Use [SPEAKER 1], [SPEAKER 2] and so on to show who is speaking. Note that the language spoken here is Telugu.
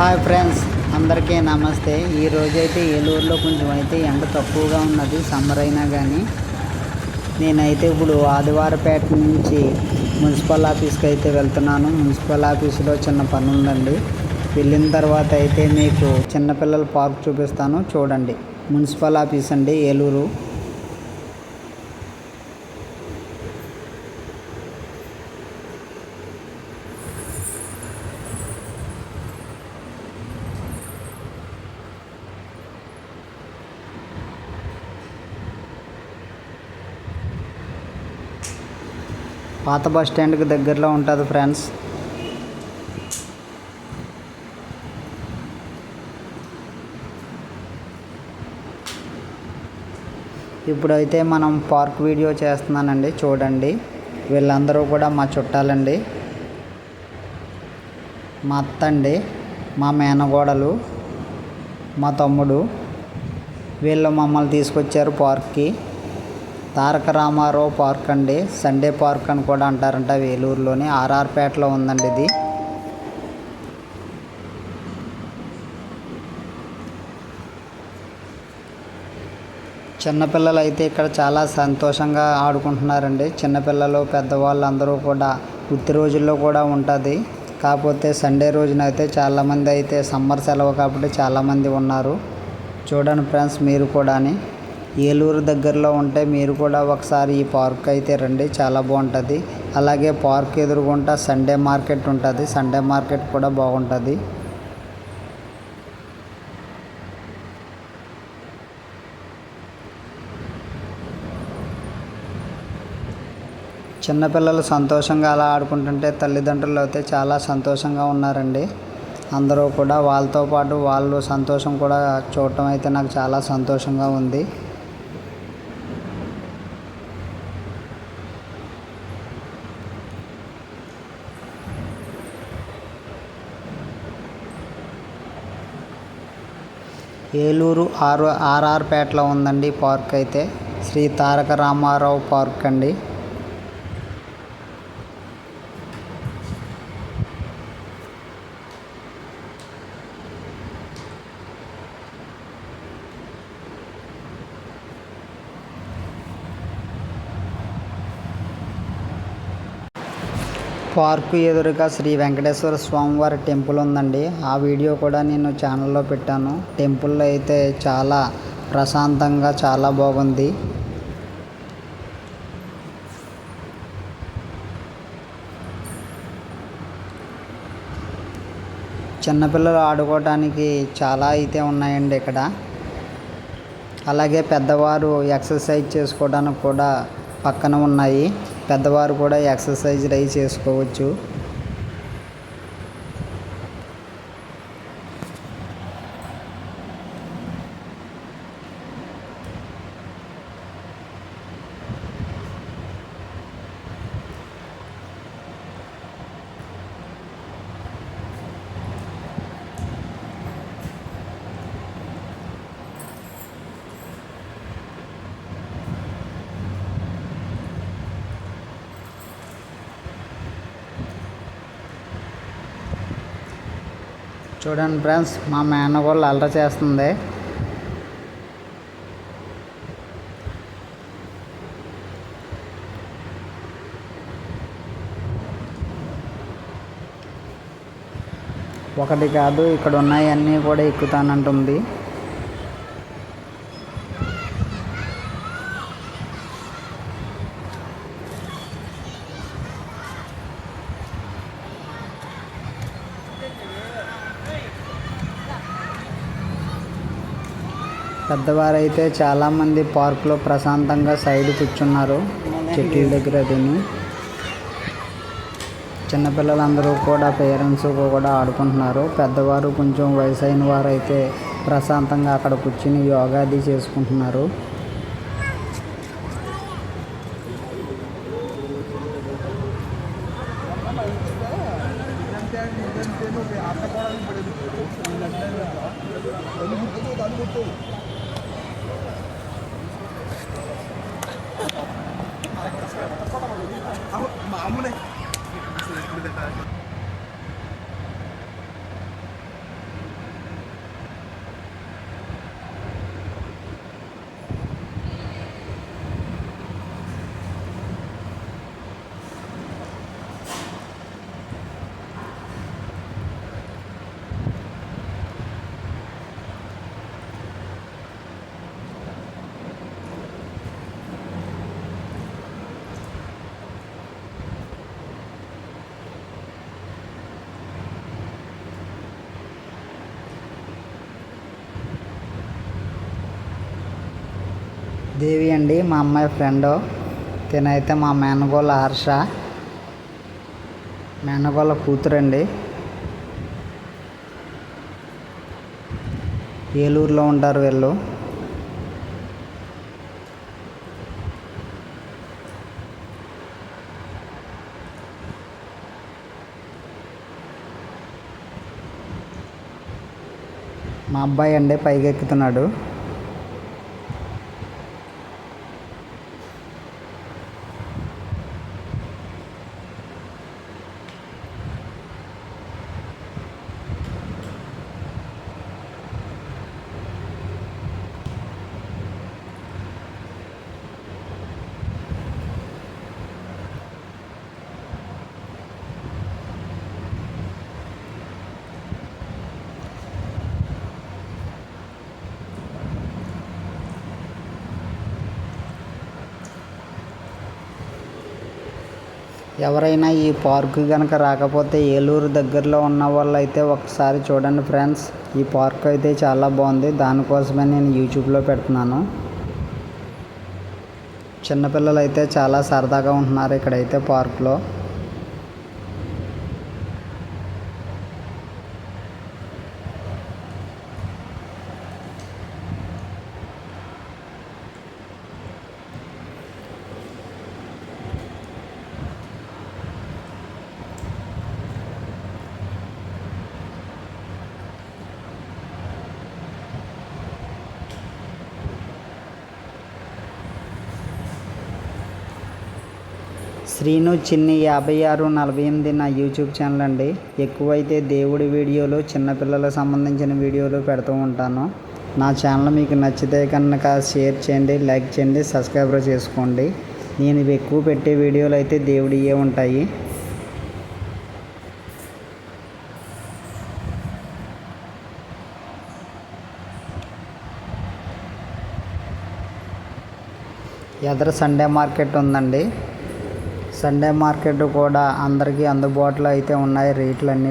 [SPEAKER 1] హాయ్ ఫ్రెండ్స్ అందరికీ నమస్తే. ఈ రోజైతే ఏలూరులో కొంచెం అయితే ఎండ తక్కువగా ఉన్నది సమ్మర్ అయినా కానీ నేనైతే ఇప్పుడు ఆదివారపేట నుంచి మున్సిపల్ ఆఫీస్కి అయితే వెళ్తున్నాను. మున్సిపల్ ఆఫీస్లో చిన్న పని ఉందండి వెళ్ళిన తర్వాత అయితే మీకు చిన్నపిల్లల పార్క్ చూపిస్తాను. చూడండి. మున్సిపల్ ఆఫీస్ అండి ఏలూరు. పాత బస్ స్టాండ్కి దగ్గరలో ఉంటుంది ఫ్రెండ్స్. ఇప్పుడైతే మనం పార్క్ వీడియో చేస్తున్నానండి చూడండి. వీళ్ళందరూ కూడా మా చుట్టాలండి. మా అత్త అండి మా మేనగోడలు మా తమ్ముడు. వీళ్ళు మమ్మల్ని తీసుకొచ్చారు పార్క్కి. తారక రామారావు పార్క్ అండి. సండే పార్క్ అని కూడా అంటారంట వేలూరులోని. ఆర్ఆర్పేటలో ఉందండి ఇది. చిన్నపిల్లలు అయితే ఇక్కడ చాలా సంతోషంగా ఆడుకుంటున్నారండి. చిన్నపిల్లలు పెద్దవాళ్ళు అందరూ కూడా ఉత్తి రోజుల్లో కూడా ఉంటుంది. కాకపోతే సండే రోజున అయితే చాలామంది అయితే సమ్మర్ సెలవు కాబట్టి చాలామంది ఉన్నారు. చూడండి ఫ్రెండ్స్ మీరు కూడాని. ఏలూరు దగ్గరలో ఉంటే మీరు కూడా ఒకసారి ఈ పార్క్ అయితే రండి. చాలా బాగుంటుంది. అలాగే పార్క్ ఎదురుగుంటా సండే మార్కెట్ ఉంటుంది. సండే మార్కెట్ కూడా బాగుంటుంది. చిన్నపిల్లలు సంతోషంగా అలా ఆడుకుంటుంటే తల్లిదండ్రులు అయితే చాలా సంతోషంగా ఉన్నారండి. అందరూ కూడా వాళ్ళతో పాటు వాళ్ళు సంతోషం కూడా చూడటం అయితే నాకు చాలా సంతోషంగా ఉంది. ఏలూరు ఆర్ ఆర్ఆర్పేటలో ఉందండి పార్క్ అయితే. శ్రీ తారక రామారావు పార్క్ అండి. పార్కు ఎదురుగా శ్రీ వెంకటేశ్వర స్వామివారి టెంపుల్ ఉందండి. ఆ వీడియో కూడా నేను ఛానల్లో పెట్టాను. టెంపుల్లో అయితే చాలా ప్రశాంతంగా చాలా బాగుంది. చిన్నపిల్లలు ఆడుకోవడానికి చాలా అయితే ఉన్నాయండి ఇక్కడ. అలాగే పెద్దవారు ఎక్సర్సైజ్ చేసుకోవడానికి కూడా పక్కన ఉన్నాయి. పెద్దవారు కూడా ఎక్సర్సైజ్ అవి చేసుకోవచ్చు. చూడండి ఫ్రెండ్స్ మా మేనగోళ్ళు అల్లరి చేస్తుంది. ఒకటి కాదు ఇక్కడ ఉన్నాయన్నీ కూడా ఎక్కుతానంటుంది. పెద్దవారైతే చాలామంది పార్కులో ప్రశాంతంగా సైడ్ కూర్చున్నారు. చెట్ల దగ్గర తిని. చిన్నపిల్లలందరూ కూడా పేరెంట్స్ కూడా ఆడుకుంటున్నారు. పెద్దవారు కొంచెం వయసు అయిన వారైతే ప్రశాంతంగా అక్కడ కూర్చుని యోగాది చేసుకుంటున్నారు. amına దేవి అండి మా అమ్మాయి ఫ్రెండ్ తినైతే మా మేనగోళ్ళ హర్ష. మేనగోళ్ళ కూతురండి. ఏలూరులో ఉంటారు వీళ్ళు. మా అబ్బాయి అండి పైకెక్కుతున్నాడు. ఎవరైనా ఈ పార్కు కనుక రాకపోతే ఏలూరు దగ్గరలో ఉన్న వాళ్ళు అయితే ఒకసారి చూడండి ఫ్రెండ్స్. ఈ పార్క్ అయితే చాలా బాగుంది. దానికోసమే నేను యూట్యూబ్లో పెడుతున్నాను. చిన్నపిల్లలు అయితే చాలా సరదాగా ఉంటున్నారు ఇక్కడైతే పార్క్లో. శ్రీను చిన్ని యాభై ఆరు నలభై ఎనిమిది నా యూట్యూబ్ ఛానల్ అండి. ఎక్కువైతే దేవుడి వీడియోలు చిన్నపిల్లలకు సంబంధించిన వీడియోలు పెడుతూ ఉంటాను. నా ఛానల్ మీకు నచ్చితే కనుక షేర్ చేయండి లైక్ చేయండి సబ్స్క్రైబ్ చేసుకోండి. నేను ఎక్కువ పెట్టే వీడియోలు అయితే దేవుడియే ఉంటాయి. ఎదర సండే మార్కెట్ ఉందండి. సండే మార్కెట్ కూడా అందరికీ అందుబాటులో అయితే ఉన్నాయి రేట్లు అన్నీ